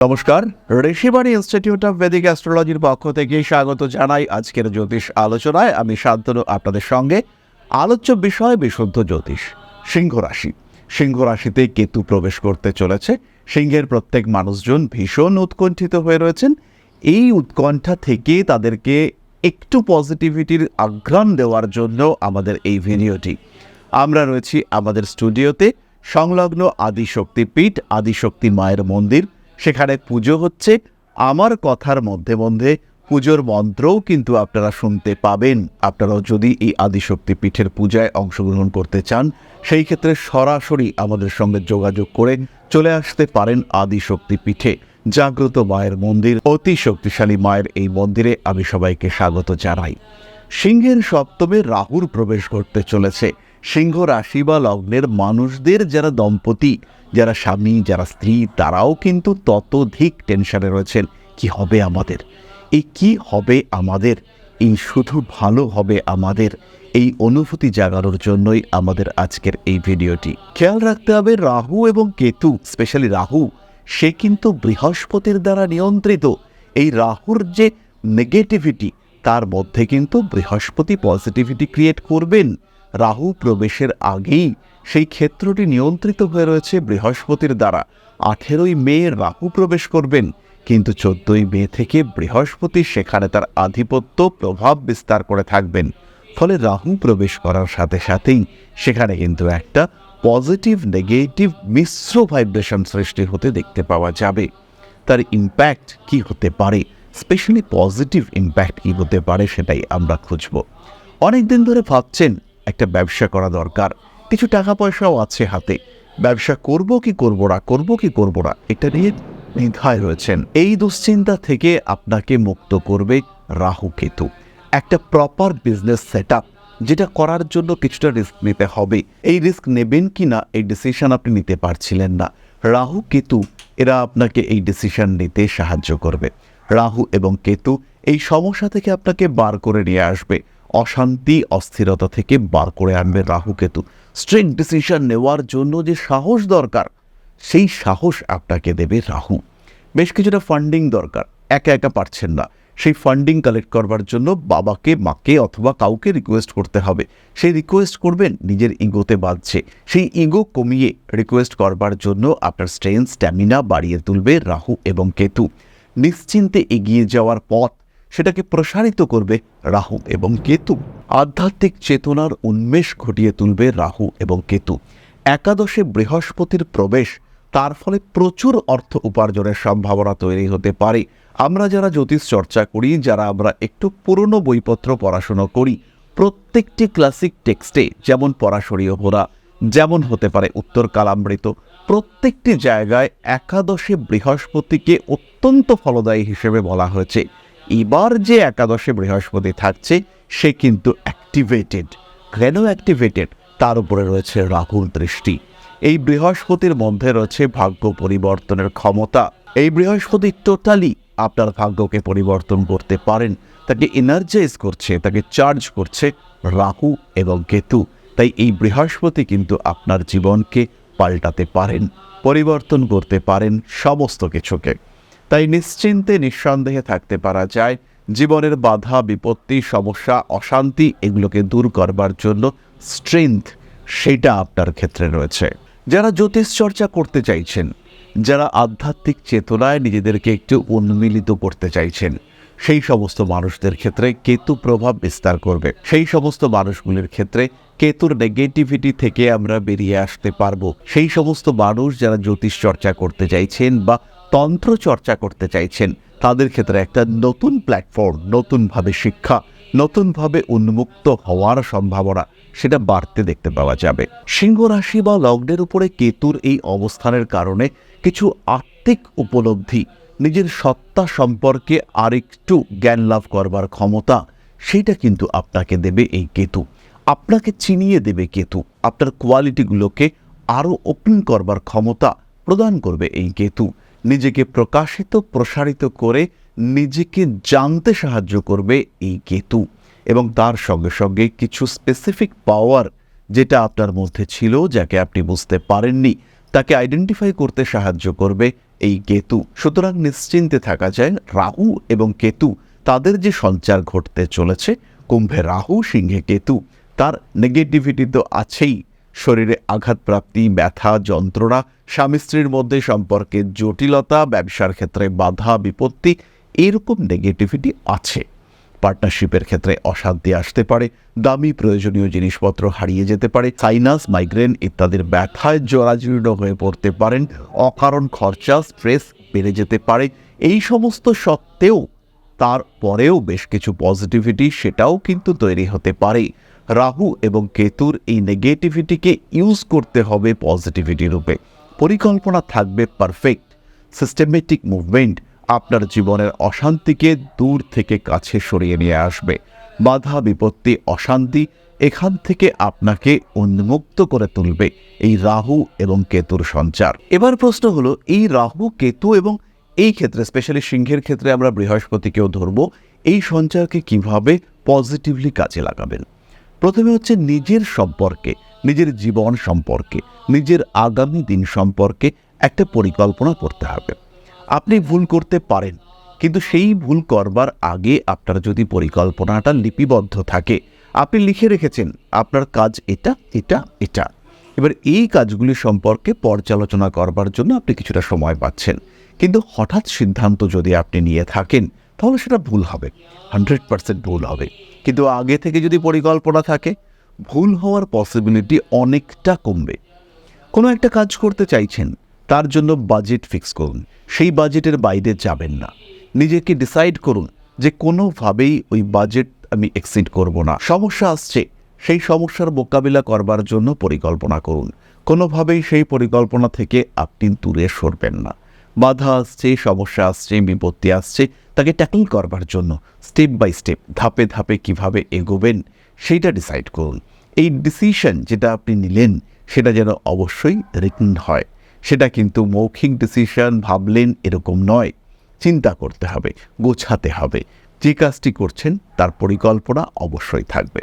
নমস্কার, Rishibani institute of Vedic অ্যাস্ট্রোলজির পক্ষ থেকে স্বাগত জানাই আজকের জ্যোতিষ আলোচনায়। আমি শান্তনু, আপনাদের সঙ্গে আলোচ্য বিষয় বিশুদ্ধ জ্যোতিষ, সিংহ রাশি। সিংহ রাশিতে কেতু প্রবেশ করতে চলেছে। সিংহের প্রত্যেক মানুষজন ভীষণ উৎকণ্ঠিত হয়ে রয়েছেন। এই উৎকণ্ঠা থেকে তাদেরকে একটু পজিটিভিটির আঘ্রাণ দেওয়ার জন্য আমাদের এই ভিডিওটি। আমরা রয়েছি আমাদের স্টুডিওতে সংলগ্ন আদিশক্তি পীঠ আদিশক্তি মায়ের মন্দির সেখানে পুজো হচ্ছে। আমার কথার মধ্যে মধ্যে পুজোর মন্ত্রও কিন্তু আপনারা শুনতে পাবেন। আপনারাও যদি এই আদিশক্তি পীঠের পূজায় অংশগ্রহণ করতে চান, সেই ক্ষেত্রে সরাসরি আমাদের সঙ্গে যোগাযোগ করে চলে আসতে পারেন আদিশক্তি পীঠে। জাগ্রত মায়ের মন্দির, অতি শক্তিশালী মায়ের এই মন্দিরে আমি সবাইকে স্বাগত জানাই। সিংহের সপ্তমে রাহুর প্রবেশ করতে চলেছে। সিংহ রাশি বা লগ্নের মানুষদের যারা দম্পতি, যারা স্বামী, যারা স্ত্রী, তারাও কিন্তু ততোধিক টেনশনে রয়েছেন। কি হবে আমাদের? এই কি হবে আমাদের? এই শুধু ভালো হবে আমাদের? এই অনুভূতি জাগানোর জন্যই আমাদের আজকের এই ভিডিওটি। খেয়াল রাখতে হবে রাহু এবং কেতু স্পেশালি রাহু, সে কিন্তু বৃহস্পতির দ্বারা নিয়ন্ত্রিত। এই রাহুর যে নেগেটিভিটি তার মধ্যে কিন্তু বৃহস্পতি পজিটিভিটি ক্রিয়েট করবেন। রাহু প্রবেশের আগেই সেই ক্ষেত্রটি নিয়ন্ত্রিত হয়ে রয়েছে বৃহস্পতির দ্বারা। আঠেরোই মে রাহু প্রবেশ করবেন, কিন্তু চোদ্দই মে থেকে বৃহস্পতি সেখানে তার আধিপত্য প্রভাব বিস্তার করে থাকবেন। ফলে রাহু প্রবেশ করার সাথে সাথেই সেখানে কিন্তু একটা পজিটিভ, নেগেটিভ, মিশ্র ভাইব্রেশন সৃষ্টি হতে দেখতে পাওয়া যাবে। তার ইম্প্যাক্ট কি হতে পারে? স্পেশালি পজিটিভ ইম্প্যাক্ট কি হতে পারে সেটাই আমরা খুঁজব। অনেক দিন ধরে ভাবছেন একটা ব্যবসা করা দরকার। কিছু টাকা পয়সাও আছে হাতে। ব্যবসা করব কি করব না, করব কি করব না, এটা নিয়ে দ্বিধায় রয়েছেন। এই দুশ্চিন্তা থেকে আপনাকে মুক্ত করবে রাহু কেতু। একটা প্রপার বিজনেস সেট যেটা করার জন্য কিছুটা রিস্ক নিতে হবে। এই রিস্ক নেবেন কি না এই ডিসিশন আপনি নিতে পারছিলেন না। রাহু কেতু, এরা আপনাকে এই ডিসিশন নিতে সাহায্য করবে। রাহু এবং কেতু এই সমস্যা থেকে আপনাকে বার করে নিয়ে আসবে। অশান্তি, অস্থিরতা থেকে বার করে আনবে রাহু কেতু স্ট্রিক্ট ডিসিশন নেওয়ার জন্য যে সাহস দরকার, সেই সাহস আপনাকে দেবে রাহু। বেশ কিছুটা ফান্ডিং দরকার, একা একা পারছেন না। সেই ফান্ডিং কালেক্ট করবার জন্য বাবাকে, মাকে অথবা কাউকে রিকোয়েস্ট করতে হবে। সেই রিকোয়েস্ট করবেন, নিজের ইগোতে বাঁধছে। সেই ইগো কমিয়ে রিকোয়েস্ট করবার জন্য আপনার স্ট্রেন স্ট্যামিনা বাড়িয়ে তুলবে রাহু এবং কেতু। নিশ্চিন্তে এগিয়ে যাওয়ার পথ সেটাকে প্রসারিত করবে রাহু এবং কেতু। আধ্যাত্মিক চেতনার উন্মেষ ঘটিয়ে তুলবে রাহু এবং কেতু। একাদশে বৃহস্পতির প্রবেশ, তার ফলে প্রচুর অর্থ উপার্জনের সম্ভাবনা তৈরি হতে পারে। আমরা যারা জ্যোতিষ চর্চা করি, যারা আমরা একটু পুরনো বইপত্র পড়াশুনো করি, প্রত্যেকটি ক্লাসিক টেক্সটে যেমন পরাশরীয় হোরা যেমন হতে পারে উত্তর কালামৃত, প্রত্যেকটি জায়গায় একাদশে বৃহস্পতিকে অত্যন্ত ফলদায়ী হিসেবে বলা হয়েছে। এবার যে একাদশে বৃহস্পতি থাকছে, সে কিন্তু অ্যাক্টিভেটেড কেন অ্যাক্টিভেটেড তার উপরে রয়েছে রাহুর দৃষ্টি। এই বৃহস্পতির মধ্যে রয়েছে ভাগ্য পরিবর্তনের ক্ষমতা। এই বৃহস্পতি টোটালি আপনার ভাগ্যকে পরিবর্তন করতে পারেন। তাকে এনার্জাইজ করছে, তাকে চার্জ করছে রাহু এবং কেতু। তাই এই বৃহস্পতি কিন্তু আপনার জীবনকে পাল্টাতে পারেন, পরিবর্তন করতে পারেন সমস্ত কিছুকে। তাই নিশ্চিন্তে নিঃসন্দেহে থাকতে পারা যায়, জীবনের বাধা, বিপত্তি, সমস্যা, অশান্তি এগুলোকে দূর করবার জন্য স্ট্রেংথ সেটা আপনার ক্ষেত্রে রয়েছে। যারা জ্যোতিষ চর্চা করতে চাইছেন, যারা আধ্যাত্মিক চেতনায় নিজেদেরকে একটু উন্মিলিত করতে চাইছেন, সেই সমস্ত মানুষদের ক্ষেত্রে কেতু প্রভাব বিস্তার করবে। সেই সমস্ত মানুষগুলির ক্ষেত্রে কেতুর নেগেটিভিটি থেকে আমরা বেরিয়ে আসতে পারব। সেই সমস্ত মানুষ যারা জ্যোতিষ চর্চা করতে চাইছেন বা তন্ত্র চর্চা করতে চাইছেন। তাদের ক্ষেত্রে একটা নতুন প্ল্যাটফর্ম নতুনভাবে শিক্ষা, নতুনভাবে উন্মুক্ত হওয়ার সম্ভাবনা, সেটা বাড়তে দেখতে পাওয়া যাবে। সিংহ রাশি বা লগ্নের উপরে কেতুর এই অবস্থানের কারণে কিছু আত্মিক উপলব্ধি, নিজের সত্তা সম্পর্কে আরেকটু জ্ঞান লাভ করবার ক্ষমতা, সেটা কিন্তু আপনাকে দেবে এই কেতু। আপনাকে চিনিয়ে দেবে কেতু। আপনার কোয়ালিটিগুলোকে আরও ওপেন করবার ক্ষমতা প্রদান করবে এই কেতু। নিজেকে প্রকাশিত, প্রসারিত করে নিজেকে জানতে সাহায্য করবে এই কেতু। এবং তার সঙ্গে সঙ্গে কিছু স্পেসিফিক পাওয়ার যেটা আপনার মধ্যে ছিল, যাকে আপনি বুঝতে পারেননি, তাকে আইডেন্টিফাই করতে সাহায্য করবে এই কেতু। সুতরাং নিশ্চিন্তে থাকা যায়, রাহু এবং কেতু, তাদের যে সঞ্চার ঘটতে চলেছে, কুম্ভে রাহু, সিংহে কেতু, তার নেগেটিভিটি তো আছেই। শরীরে আঘাতপ্রাপ্তি, ব্যথা, যন্ত্রণা, স্বামী স্ত্রীর মধ্যে সম্পর্কের জটিলতা, ব্যবসার ক্ষেত্রে বাধা, বিপত্তি, এরকম নেগেটিভিটি আছে। পার্টনারশিপের ক্ষেত্রে অশান্তি আসতে পারে, দামি প্রয়োজনীয় জিনিসপত্র হারিয়ে যেতে পারে সাইনাস মাইগ্রেন ইত্যাদির ব্যথায় জরাজীর্ণ হয়ে পড়তে পারেন, অকারণ খরচা স্ট্রেস বেড়ে যেতে পারে। এই সমস্ত সত্ত্বেও তারপরেও বেশ কিছু পজিটিভিটি সেটাও কিন্তু তৈরি হতে পারে। রাহু এবং কেতুর এই নেগেটিভিটিকে ইউজ করতে হবে পজিটিভিটি রূপে। পরিকল্পনা থাকবে পারফেক্ট সিস্টেমেটিক মুভমেন্ট আপনার জীবনের অশান্তিকে দূর থেকে কাছে সরিয়ে নিয়ে আসবে। বাধা, বিপত্তি, অশান্তি এখান থেকে আপনাকে উন্মুক্ত করে তুলবে এই রাহু এবং কেতুর সঞ্চার। এবার প্রশ্ন হলো, এই রাহু, কেতু এবং এই ক্ষেত্রে স্পেশালি সিংহের ক্ষেত্রে আমরা বৃহস্পতিকেও ধরব, এই সঞ্চারকে কীভাবে পজিটিভলি কাজে লাগাবেন? প্রথমে হচ্ছে নিজের সম্পর্কে, নিজের জীবন সম্পর্কে, নিজের আগামী দিন সম্পর্কে একটা পরিকল্পনা করতে হবে। আপনি ভুল করতে পারেন, কিন্তু সেই ভুল করবার আগে আপনার যদি পরিকল্পনাটা লিপিবদ্ধ থাকে, আপনি লিখে রেখেছেন, আপনার কাজ এটা এটা এটা। এবার এই কাজগুলি সম্পর্কে পর্যালোচনা করবার জন্য আপনি কিছুটা সময় পাচ্ছেন। কিন্তু হঠাৎ সিদ্ধান্ত যদি আপনি নিয়ে থাকেন, তাহলে সেটা ভুল হবে হান্ড্রেড পার্সেন্ট ভুল হবে। কিন্তু আগে থেকে যদি পরিকল্পনা থাকে, ভুল হওয়ার পসিবিলিটি অনেকটা কমবে। কোনো একটা কাজ করতে চাইছেন, তার জন্য বাজেট ফিক্স করুন। সেই বাজেটের বাইরে যাবেন না। নিজেকে ডিসাইড করুন যে কোনোভাবেই ওই বাজেট আমি এক্সিড করব না। সমস্যা আসছে, সেই সমস্যার মোকাবিলা করবার জন্য পরিকল্পনা করুন। কোনোভাবেই সেই পরিকল্পনা থেকে আপনি দূরে সরবেন না। বাধা আসছে, সমস্যা আসছে, বিপত্তি আসছে, তাকে ট্যাকল করবার জন্য স্টেপ বাই স্টেপ ধাপে ধাপে কীভাবে এগোবেন সেইটা ডিসাইড করুন। এই ডিসিশন যেটা আপনি নিলেন, সেটা যেন অবশ্যই রিটেন হয়। সেটা কিন্তু মৌখিক ডিসিশন ভাবলেন এরকম নয়। চিন্তা করতে হবে, গোছাতে হবে। যে কাজটি করছেন, তার পরিকল্পনা অবশ্যই থাকবে।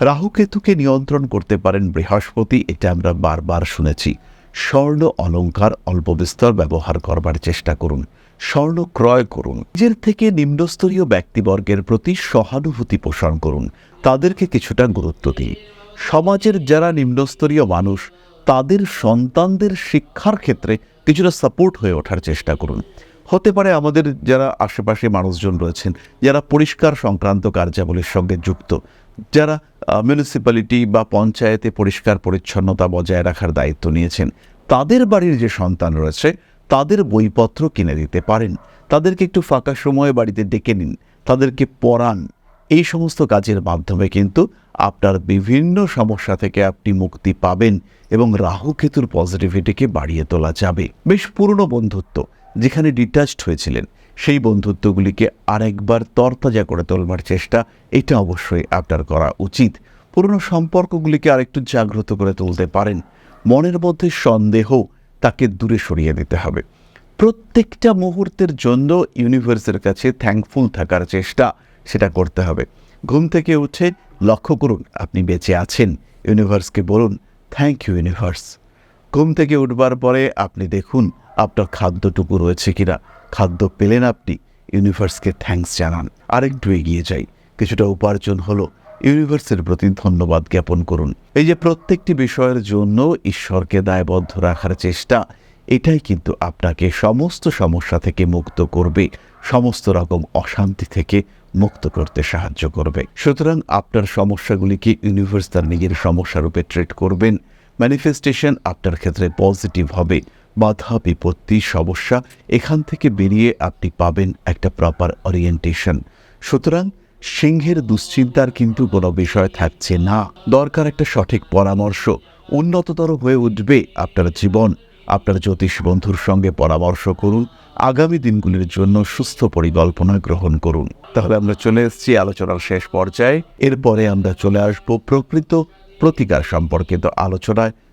রাহুকেতুকে নিয়ন্ত্রণ করতে পারেন বৃহস্পতি, এটা আমরা বারবার শুনেছি। স্বর্ণ অলঙ্কার অল্প বিস্তর ব্যবহার করবার চেষ্টা করুন। স্বর্ণ ক্রয় করুন। নিজের থেকে নিম্নস্তরীয় ব্যক্তিবর্গের প্রতি সহানুভূতি পোষণ করুন। তাদেরকে কিছুটা গুরুত্ব দিন। সমাজের যারা নিম্নস্তরীয় মানুষ, তাদের সন্তানদের শিক্ষার ক্ষেত্রে কিছুটা সাপোর্ট হয়ে ওঠার চেষ্টা করুন। হতে পারে আমাদের যারা আশেপাশে মানুষজন রয়েছেন, যারা পরিষ্কার সংক্রান্ত কার্যাবলীর সঙ্গে যুক্ত যারা মিউনিসিপ্যালিটি বা পঞ্চায়েতে পরিষ্কার পরিচ্ছন্নতা বজায় রাখার দায়িত্ব নিয়েছেন, তাদের বাড়ির যে সন্তান রয়েছে, তাদের বইপত্র কিনে দিতে পারেন। তাদেরকে একটু ফাঁকা সময়ে বাড়িতে ডেকে নিন, তাদেরকে পড়ান। এই সমস্ত কাজের মাধ্যমে কিন্তু আপনার বিভিন্ন সমস্যা থেকে আপনি মুক্তি পাবেন এবং রাহু কেতুর পজিটিভিটিকে বাড়িয়ে তোলা যাবে। বেশ পুরনো বন্ধুত্ব, যেখানে ডিটাচড হয়েছিলেন সেই বন্ধুত্বগুলিকে আরেকবার তরতাজা করে তোলবার চেষ্টা, এটা অবশ্যই আপনার করা উচিত। পুরনো সম্পর্কগুলিকে আরেকটু জাগ্রত করে তুলতে পারেন। মনের মধ্যে সন্দেহ তাকে দূরে সরিয়ে দিতে হবে। প্রত্যেকটা মুহূর্তের জন্য ইউনিভার্সের কাছে থ্যাঙ্কফুল থাকার চেষ্টা সেটা করতে হবে। ঘুম থেকে উঠে লক্ষ্য করুন, আপনি বেঁচে আছেন। ইউনিভার্সকে বলুন থ্যাংক ইউ ইউনিভার্স ঘুম থেকে উঠবার পরে আপনি দেখুন, আপনার খাদ্যটুকু রয়েছে কিনা। খাদ্য পেলেন আপনি। ইউনিভার্সকে থ্যাঙ্কস জানান। আরেকটু এগিয়ে যাই। কিছুটা উপার্জন হলো। ইউনিভার্সের প্রতি ধন্যবাদ জ্ঞাপন করুন। এই যে প্রত্যেকটি বিষয়ের জন্য ঈশ্বরকে দায়বদ্ধ রাখার চেষ্টা, এটাই কিন্তু আপনাকে সমস্ত সমস্যা থেকে মুক্ত করবে। সমস্ত রকম অশান্তি থেকে মুক্ত করতে সাহায্য করবে। সুতরাং আপনার সমস্যাগুলিকে ইউনিভার্স তার নিজের সমস্যা রূপে ট্রিট করবেন। ম্যানিফেস্টেশন আপনার ক্ষেত্রে পজিটিভ হবে। বাধা, বিপত্তি, সমস্যা, এখান থেকে বেরিয়ে আপনি পাবেন একটা প্রপার ওরিয়েন্টেশন সুতরাং সিংহের দুশ্চিন্তার কিন্তু কোনো বিষয় থাকছে না। দরকার একটা সঠিক পরামর্শ। উন্নততর হয়ে উঠবে আপনার জীবন। আপনার জ্যোতিষ বন্ধুর সঙ্গে পরামর্শ করুন। আগামী দিনগুলির জন্য সুস্থ পরিকল্পনা গ্রহণ করুন। তাহলে আমরা চলে এসেছি আলোচনার শেষ পর্যায়ে। এরপরে আমরা চলে আসব প্রকৃত প্রতিকার সম্পর্কিত আলোচনায়।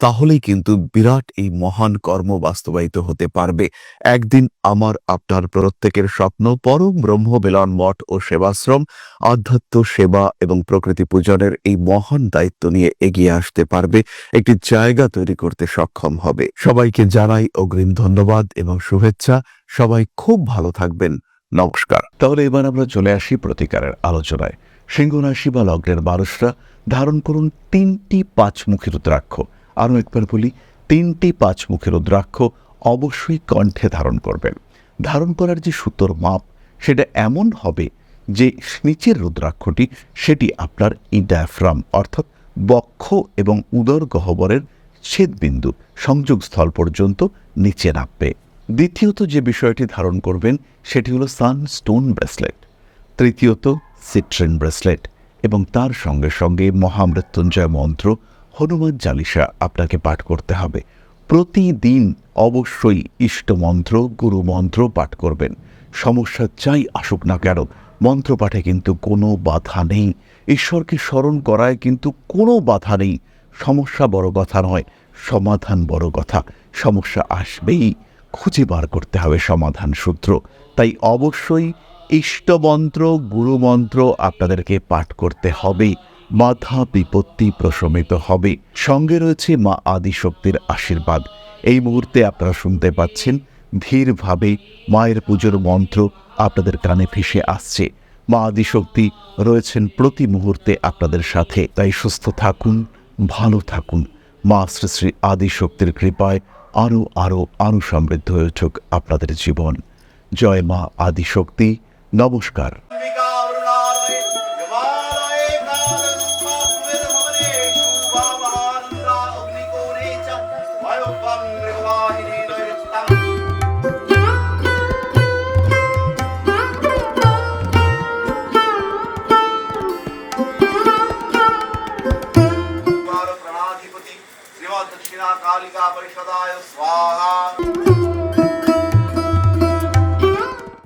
তাহলেই কিন্তু বিরাট এই মহান কর্ম বাস্তবায়িত হতে পারবে। একদিন আমার, আপনার প্রত্যেকের স্বপ্ন পরম ব্রহ্ম বেলন মঠ ও সেবাশ্রম, আধ্যাত্ম সেবা এবং প্রকৃতি পূজনের এই মহান দায়িত্ব নিয়ে এগিয়ে আসতে পারবে। একটি জায়গা তৈরি করতে সক্ষম হবে। সবাইকে জানাই অগ্রিম ধন্যবাদ এবং শুভেচ্ছা। সবাই খুব ভালো থাকবেন। নমস্কার। তাহলে এবার আমরা চলে আসি প্রতিকারের আলোচনায়। সিংহ রাশি বা লগ্নের মানুষরা ধারণ করুন তিনটি পাঁচমুখী রুদ্রাক্ষ। আরও একবার বলি, তিনটি পাঁচমুখী রুদ্রাক্ষ অবশ্যই কণ্ঠে ধারণ করবেন ধারণ করার যে সুতোর মাপ, সেটা এমন হবে যে নিচের রুদ্রাক্ষটি সেটি আপনার ইডায়াফ্রাম অর্থাৎ বক্ষ এবং উদর গহ্বরের ছেদবিন্দু সংযোগস্থল পর্যন্ত নিচে নামবে। দ্বিতীয়ত যে বিষয়টি ধারণ করবেন, সেটি হলো সানস্টোন ব্রেসলেট তৃতীয়ত সিট্রেন ব্রেসলেট এবং তার সঙ্গে সঙ্গে মহামৃত্যুঞ্জয় মন্ত্র হনুমান চালিসা আপনাকে পাঠ করতে হবে। প্রতিদিন অবশ্যই ইষ্টমন্ত্র গুরু মন্ত্র পাঠ করবেন। সমস্যা চাই আসুক না কেন মন্ত্র পাঠে কিন্তু কোনো বাধা নেই। ঈশ্বরকে স্মরণ করায় কিন্তু কোনো বাধা নেই। সমস্যা বড় কথা নয়, সমাধান বড় কথা। সমস্যা আসবেই, খুঁজে বার করতে হবে সমাধান সূত্র। তাই অবশ্যই ইষ্টমন্ত্র, গুরুমন্ত্র আপনাদেরকে পাঠ করতে হবে। মাথা বিপত্তি প্রশমিত হবে। সঙ্গে রয়েছে মা আদিশক্তির আশীর্বাদ। এই মুহূর্তে আপনারা শুনতে পাচ্ছেন ধীরভাবে মায়ের পুজোর মন্ত্র আপনাদের কানে ভেসে আসছে। মা আদিশক্তি রয়েছেন প্রতি মুহূর্তে আপনাদের সাথে। তাই সুস্থ থাকুন, ভালো থাকুন। মা শ্রী শ্রী আদিশক্তির কৃপায় আরও আরও আরও সমৃদ্ধ হয়ে উঠুক আপনাদের জীবন। জয় মা আদিশক্তি। নমস্কার। la.